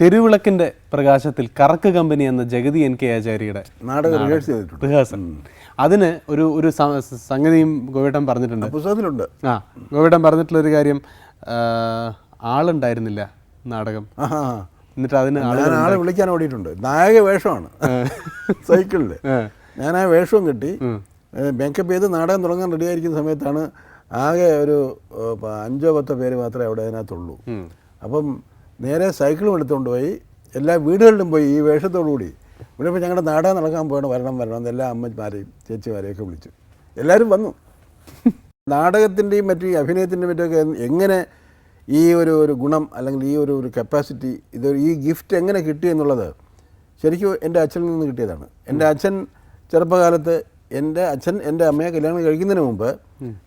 തെരുവിളക്കിന്റെ പ്രകാശത്തിൽ കറക്ക് കമ്പനി എന്ന ജഗതി എൻ കെ ആചാര്യയുടെ റിഹേഴ്സൽ. അതിന് ഒരു ഒരു സംഗതിയും ഗോവേട്ടൻ പറഞ്ഞിട്ടുണ്ട്. പുസ്തകത്തിലുണ്ട്. ആ ഗോവേട്ടൻ പറഞ്ഞിട്ടുള്ള ഒരു കാര്യം ആളുണ്ടായിരുന്നില്ല നാടകം. എന്നിട്ട് അതിന് ആളെ വിളിക്കാൻ ഓടിയിട്ടുണ്ട്. നായക വേഷമാണ്. സൈക്കിളിൽ ഞാൻ ആ വേഷവും കിട്ടി മേക്കപ്പ് ചെയ്ത് നാടകം തുടങ്ങാൻ റെഡി ആയിരിക്കുന്ന സമയത്താണ് ആകെ ഒരു അഞ്ചോ പത്തോ പേര് മാത്രമേ അവിടെ അതിനകത്തുള്ളൂ. അപ്പം നേരെ സൈക്കിളും എടുത്തുകൊണ്ട് പോയി. എല്ലാ വീടുകളിലും പോയി ഈ വേഷത്തോടുകൂടി. ഇവിടെ ഇപ്പോൾ ഞങ്ങളുടെ നാടകം നടക്കാൻ പോകണം വരണം വരണം എന്ന് എല്ലാ അമ്മമാരെയും ചേച്ചിമാരെയും ഒക്കെ വിളിച്ചു. എല്ലാവരും വന്നു. നാടകത്തിന്റെയും മറ്റു ഈ അഭിനയത്തിന്റെയും മറ്റൊക്കെ എങ്ങനെ ഈ ഒരു ഒരു ഗുണം അല്ലെങ്കിൽ ഈ ഒരു ഒരു കപ്പാസിറ്റി ഇത് ഈ ഗിഫ്റ്റ് എങ്ങനെ കിട്ടി എന്നുള്ളത് ശരിക്കും എന്റെ അച്ഛനിൽ നിന്ന് കിട്ടിയതാണ്. എന്റെ അച്ഛൻ ചെറുപ്പകാലത്ത് എന്റെ അച്ഛൻ എന്റെ അമ്മയെ കല്യാണം കഴിക്കുന്നതിന് മുമ്പ്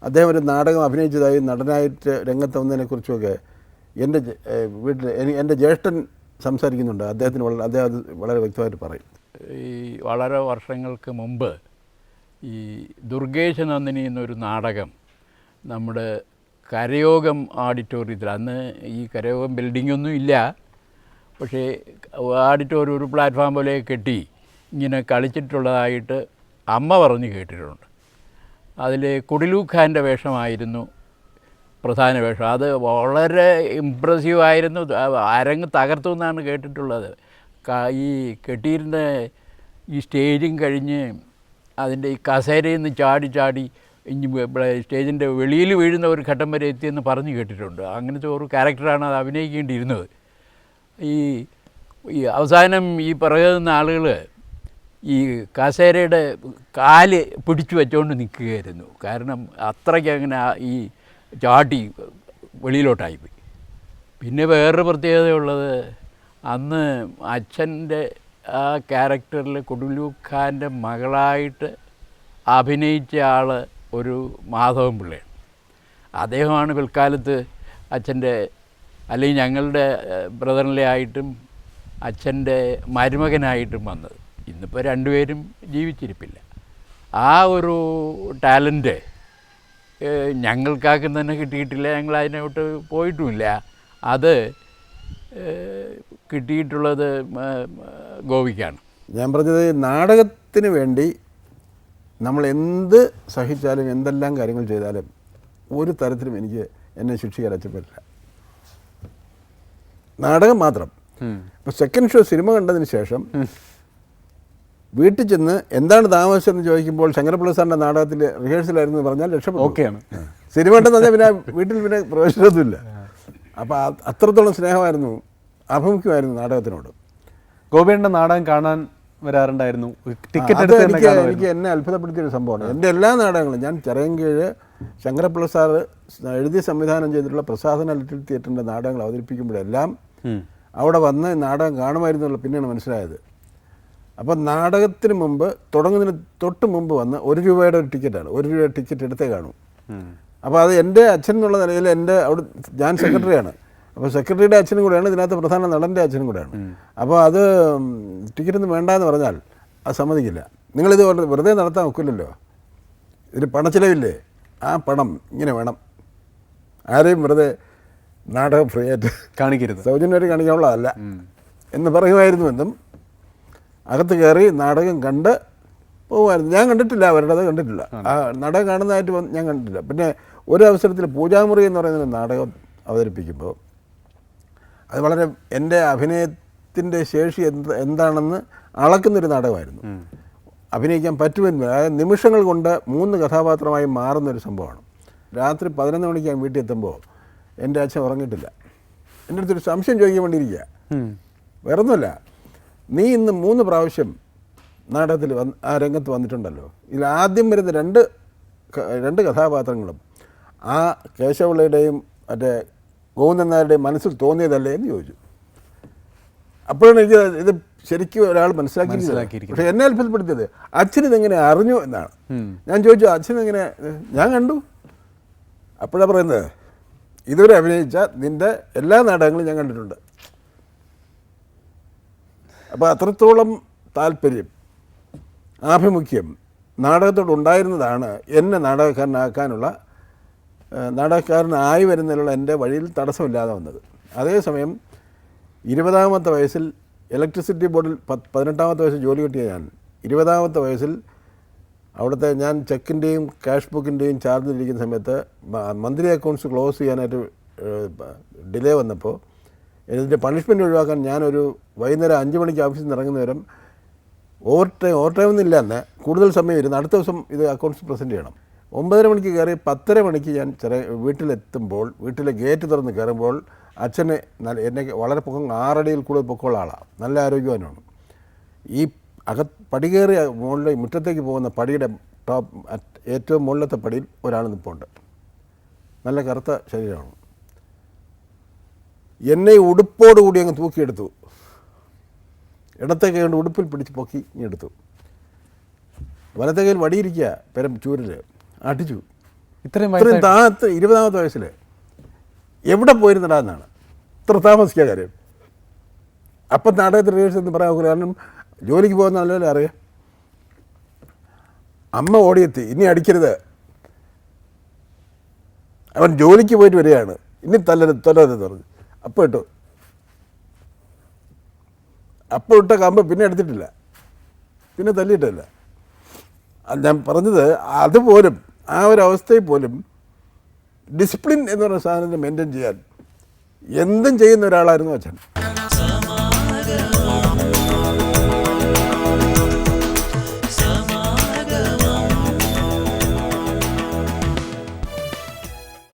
അദ്ദേഹം ഒരു നാടകം അഭിനയിച്ചതായി നടനായിട്ട് രംഗത്ത് വന്നതിനെക്കുറിച്ചുമൊക്കെ എന്റെ വീട്ടിൽ എന്റെ ജ്യേഷ്ഠൻ സംസാരിക്കുന്നുണ്ട്. അദ്ദേഹത്തിന് വളരെ അദ്ദേഹം വളരെ വ്യക്തമായിട്ട് പറയും. ഈ വളരെ വർഷങ്ങൾക്ക് മുമ്പ് ഈ ദുർഗേശ നന്ദിനി എന്നൊരു നാടകം നമ്മുടെ കരയോഗം ഓഡിറ്റോറിയത്തിൽ അന്ന് ഈ കരയോഗം ബിൽഡിങ്ങൊന്നും ഇല്ല. പക്ഷേ ഓഡിറ്റോറിയം ഒരു പ്ലാറ്റ്ഫോം പോലെ കെട്ടി ഇങ്ങനെ കളിച്ചിട്ടുള്ളതായിട്ട് അമ്മ പറഞ്ഞ് കേട്ടിട്ടുണ്ട്. അതിൽ കുടിലൂ ഖാന്റെ വേഷമായിരുന്നു പ്രധാന വേഷം. അത് വളരെ ഇമ്പ്രസീവ് ആയിരുന്നു. അരങ്ങ് തകർത്തു എന്നാണ് കേട്ടിട്ടുള്ളത്. ഈ കെട്ടിയിരുന്ന ഈ സ്റ്റേജും കഴിഞ്ഞ് അതിന്റെ ഈ കസേരയിൽ നിന്ന് ചാടി ചാടി സ്റ്റേജിന്റെ വെളിയിൽ വീഴുന്ന ഒരു ഘട്ടം വരെ എത്തിയെന്ന് പറഞ്ഞു കേട്ടിട്ടുണ്ട്. അങ്ങനത്തെ ഒരു ക്യാരക്ടറാണ് അത് അഭിനയിക്കേണ്ടിയിരുന്നത്. ഈ ഈ അവസാനം ഈ പറയുന്ന ആളുകൾ ഈ കസേരയുടെ കാൽ പിടിച്ചു വെച്ചുകൊണ്ട് നിൽക്കുകയായിരുന്നു. കാരണം അത്രയ്ക്ക് അങ്ങനെ ഈ ചാട്ടി വെളിയിലോട്ടായിപ്പോയി. പിന്നെ വേറൊരു പ്രത്യേകതയുള്ളത് അന്ന് അച്ഛന്റെ ആ ക്യാരക്ടറിൽ കൊടുലു ഖാന്റെ മകളായിട്ട് അഭിനയിച്ച ആൾ ഒരു മാധവൻ പിള്ളയാണ്. അദ്ദേഹമാണ് പിൽക്കാലത്ത് അച്ഛന്റെ അല്ലെങ്കിൽ ഞങ്ങളുടെ ബ്രദറിലെ ആയിട്ടും അച്ഛന്റെ മരുമകനായിട്ടും വന്നത്. ഇന്നിപ്പോൾ രണ്ടുപേരും ജീവിച്ചിരിപ്പില്ല. ആ ഒരു ടാലന്റ് ഞങ്ങൾക്കാർക്കും തന്നെ കിട്ടിയിട്ടില്ല ഞങ്ങൾ അതിനോട്ട് പോയിട്ടുമില്ല. അത് കിട്ടിയിട്ടുള്ളത് ഗോപിക്കാണ്. ഞാൻ പറഞ്ഞത് നാടകത്തിന് വേണ്ടി നമ്മൾ എന്ത് സഹിച്ചാലും എന്തെല്ലാം കാര്യങ്ങൾ ചെയ്താലും ഒരു തരത്തിലും എനിക്ക് എന്നെ ശിക്ഷിക്കാൻ രക്ഷപ്പെട്ടില്ല നാടകം മാത്രം. സെക്കൻഡ് ഷോ സിനിമ കണ്ടതിന് ശേഷം വീട്ടിൽ ചെന്ന് എന്താണ് താമസം എന്ന് ചോദിക്കുമ്പോൾ ശങ്കരപ്പിള്ള സാറിന്റെ നാടകത്തിൽ റിഹേഴ്സലായിരുന്നു എന്ന് പറഞ്ഞാൽ രക്ഷപ്പെട്ടു. ഓക്കെയാണ്. സിനിമ ഉണ്ടെന്ന് പറഞ്ഞാൽ പിന്നെ വീട്ടിൽ പിന്നെ പ്രവേശനമൊന്നുമില്ല. അപ്പോൾ അത്രത്തോളം സ്നേഹമായിരുന്നു അഭിമുഖ്യമായിരുന്നു നാടകത്തിനോട്. ഗോപിയുടെ നാടകം കാണാൻ വരാറുണ്ടായിരുന്നു. ടിക്കറ്റ് എനിക്ക് എനിക്ക് എന്നെ അത്ഭുതപ്പെടുത്തിയ ഒരു സംഭവമാണ് എന്റെ എല്ലാ നാടകങ്ങളും ഞാൻ ചിറയൻകീഴ് ശങ്കരപ്പിള്ള സാറ് എഴുതി സംവിധാനം ചെയ്തിട്ടുള്ള പ്രസാദന ലിറ്റിൽ തിയേറ്ററിന്റെ നാടകങ്ങൾ അവതരിപ്പിക്കുമ്പോഴെല്ലാം. അവിടെ വന്ന് നാടകം കാണുമായിരുന്നുള്ള പിന്നെയാണ് മനസ്സിലായത്. അപ്പം നാടകത്തിന് മുമ്പ് തുടങ്ങുന്നതിന് തൊട്ട് മുമ്പ് വന്ന് ഒരു രൂപയുടെ ഒരു ടിക്കറ്റാണ്. ഒരു രൂപയുടെ ടിക്കറ്റ് എടുത്തേ കാണും. അപ്പോൾ അത് എന്റെ അച്ഛൻ എന്നുള്ള നിലയിൽ എന്റെ അവിടെ ഞാൻ സെക്രട്ടറിയാണ്. അപ്പോൾ സെക്രട്ടറിയുടെ അച്ഛനും കൂടെയാണ് ഇതിനകത്ത് പ്രധാന നടന്റെ അച്ഛനും കൂടെയാണ്. അപ്പോൾ അത് ടിക്കറ്റ് ഒന്നും വേണ്ടാന്ന് പറഞ്ഞാൽ അത് സമ്മതിക്കില്ല. നിങ്ങളിത് വെറുതെ നടത്താൻ ഒക്കില്ലല്ലോ. ഇതിന് പണച്ചിലവില്ലേ? ആ പണം ഇങ്ങനെ വേണം. ആരെയും വെറുതെ നാടകം ഫ്രീ ആയിട്ട് കാണിക്കരുത്. സൗജന്യമായിട്ട് കാണിക്കാനുള്ളതല്ല എന്ന് പറയുമായിരുന്നുവെന്നും അകത്ത് കയറി നാടകം കണ്ട് പോകുമായിരുന്നു ഞാൻ കണ്ടിട്ടില്ല അവരുടെ അത് കണ്ടിട്ടില്ല. ആ നാടകം കാണുന്നതായിട്ട് വന്ന് ഞാൻ കണ്ടിട്ടില്ല. പിന്നെ ഒരു അവസരത്തിൽ പൂജാമുറി എന്ന് പറയുന്ന നാടകം അവതരിപ്പിക്കുമ്പോൾ അത് വളരെ എന്റെ അഭിനയത്തിന്റെ ശേഷി എന്ത് എന്താണെന്ന് അളക്കുന്നൊരു നാടകമായിരുന്നു. അഭിനയിക്കാൻ പറ്റുമെന്ന് അതായത് നിമിഷങ്ങൾ കൊണ്ട് മൂന്ന് കഥാപാത്രമായി മാറുന്നൊരു സംഭവമാണ്. രാത്രി പതിനൊന്ന് മണിക്ക് ഞാൻ വീട്ടിൽ എത്തുമ്പോൾ എന്റെ അച്ഛൻ ഉറങ്ങിയിട്ടില്ല. എന്റെ അടുത്തൊരു സംശയം ചോദിക്കാൻ വേണ്ടിയിരിക്കുക വേറൊന്നുമല്ല. നീ ഇന്ന് മൂന്ന് പ്രാവശ്യം നാടകത്തിൽ വന്ന് ആ രംഗത്ത് വന്നിട്ടുണ്ടല്ലോ. ഇതിൽ ആദ്യം വരുന്ന രണ്ട് രണ്ട് കഥാപാത്രങ്ങളും ആ കേശവപിള്ളയുടെയും മറ്റേ ഗോവിന്ദന്മാരുടെയും മനസ്സിൽ തോന്നിയതല്ലേ എന്ന് ചോദിച്ചു. അപ്പോഴാണ് എനിക്ക് ഇത് ശരിക്കും ഒരാൾ മനസ്സിലാക്കിയിരിക്കുന്നത്. പക്ഷെ പക്ഷേ എന്നെ അത്ഭുതപ്പെടുത്തിയത് അച്ഛൻ ഇതെങ്ങനെ അറിഞ്ഞു എന്നാണ്. ഞാൻ ചോദിച്ചു അച്ഛൻ എങ്ങനെ ഞാൻ കണ്ടു. അപ്പോഴാണ് പറയുന്നത് ഇതുവരെ അഭിനയിച്ച നിന്റെ എല്ലാ നാടകങ്ങളും ഞാൻ കണ്ടിട്ടുണ്ട്. അപ്പോൾ അത്രത്തോളം താല്പര്യം ആഭിമുഖ്യം നാടകത്തോട് ഉണ്ടായിരുന്നതാണ് എന്നെ നാടകക്കാരനാക്കാനുള്ള നാടകക്കാരനായി വരുന്നതിനുള്ള എന്റെ വഴിയിൽ തടസ്സമില്ലാതെ വന്നത്. അതേസമയം ഇരുപതാമത്തെ വയസ്സിൽ ഇലക്ട്രിസിറ്റി ബോർഡിൽ പത്ത് പതിനെട്ടാമത്തെ വയസ്സിൽ ജോലി കിട്ടിയ ഞാൻ ഇരുപതാമത്തെ വയസ്സിൽ അവിടുത്തെ ഞാൻ ചെക്കിന്റെയും ക്യാഷ് ബുക്കിന്റെയും ചാർജിലിരിക്കുന്ന സമയത്ത് മന്ത്രി അക്കൗണ്ട്സ് ക്ലോസ് ചെയ്യാനായിട്ട് ഡിലേ വന്നപ്പോൾ ഇതിന്റെ പണിഷ്മെന്റ് ഒഴിവാക്കാൻ ഞാനൊരു വൈകുന്നേരം അഞ്ച് മണിക്ക് ഓഫീസിൽ നിന്ന് ഇറങ്ങുന്ന നേരം ഓവർ ടൈം ഓവർ ടൈം ഒന്നും ഇല്ല കൂടുതൽ സമയം ഇരുന്ന് അടുത്ത ദിവസം ഇത് അക്കൗണ്ട്സ് പ്രസന്റ് ചെയ്യണം. ഒമ്പതര മണിക്ക് കയറി പത്തര മണിക്ക് ഞാൻ ചെറിയ വീട്ടിലെത്തുമ്പോൾ വീട്ടിലെ ഗേറ്റ് തുറന്ന് കയറുമ്പോൾ അച്ഛന് നല്ല എന്നെ വളരെ പൊക്കം ആറടിയിൽ കൂടുതൽ പൊക്കമുള്ള ആളാണ് നല്ല ആരോഗ്യവാനാണ്. ഈ അകത്ത് പടി കയറി മുകളിലെ മുറ്റത്തേക്ക് പോകുന്ന പടിയുടെ ടോപ്പ് ഏറ്റവും മുകളിലത്തെ പടിയിൽ ഒരാൾ നിൽപ്പുണ്ട് നല്ല കറുത്ത ശരീരമാണ്. എന്നെ ഉടുപ്പോടുകൂടി അങ്ങ് തൂക്കിയെടുത്തു. ഇടത്തെ കൈ കൊണ്ട് ഉടുപ്പിൽ പിടിച്ച് പൊക്കി എടുത്തു. വലത്തെ കയ്യിൽ വടിയിരിക്കുക പെരം ചൂരിൽ അടിച്ചു. ഇത്രയും ഇത്രയും താഴത്ത് ഇരുപതാമത്തെ വയസ്സിൽ എവിടെ പോയിരുന്നടാ എന്നാണ്. ഇത്ര താമസിക്കുക കാര്യം. അപ്പം നാടകത്തിൽ റിഹേഴ്സൽ എന്ന് പറയാൻ കാരണം ജോലിക്ക് പോകുന്ന നല്ലപോലെ അറിയാം. അമ്മ ഓടിയെത്തി. ഇനി അടിക്കരുത്. അവൻ ജോലിക്ക് പോയിട്ട് വരികയാണ്. ഇനി തല്ലരുത് തൊല്ലരുത് പറഞ്ഞു. അപ്പോൾ ഇട്ടു അപ്പം ഇട്ട കമ്പ് പിന്നെ എടുത്തിട്ടില്ല. പിന്നെ തല്ലിയിട്ടില്ല. ഞാൻ പറഞ്ഞത് അതുപോലും ആ ഒരു അവസ്ഥയിൽ പോലും ഡിസിപ്ലിൻ എന്ന് പറയുന്ന സാധനത്തെ മെയിന്റെയിൻ ചെയ്യാൻ എന്തും ചെയ്യുന്ന ഒരാളായിരുന്നു അച്ഛൻ.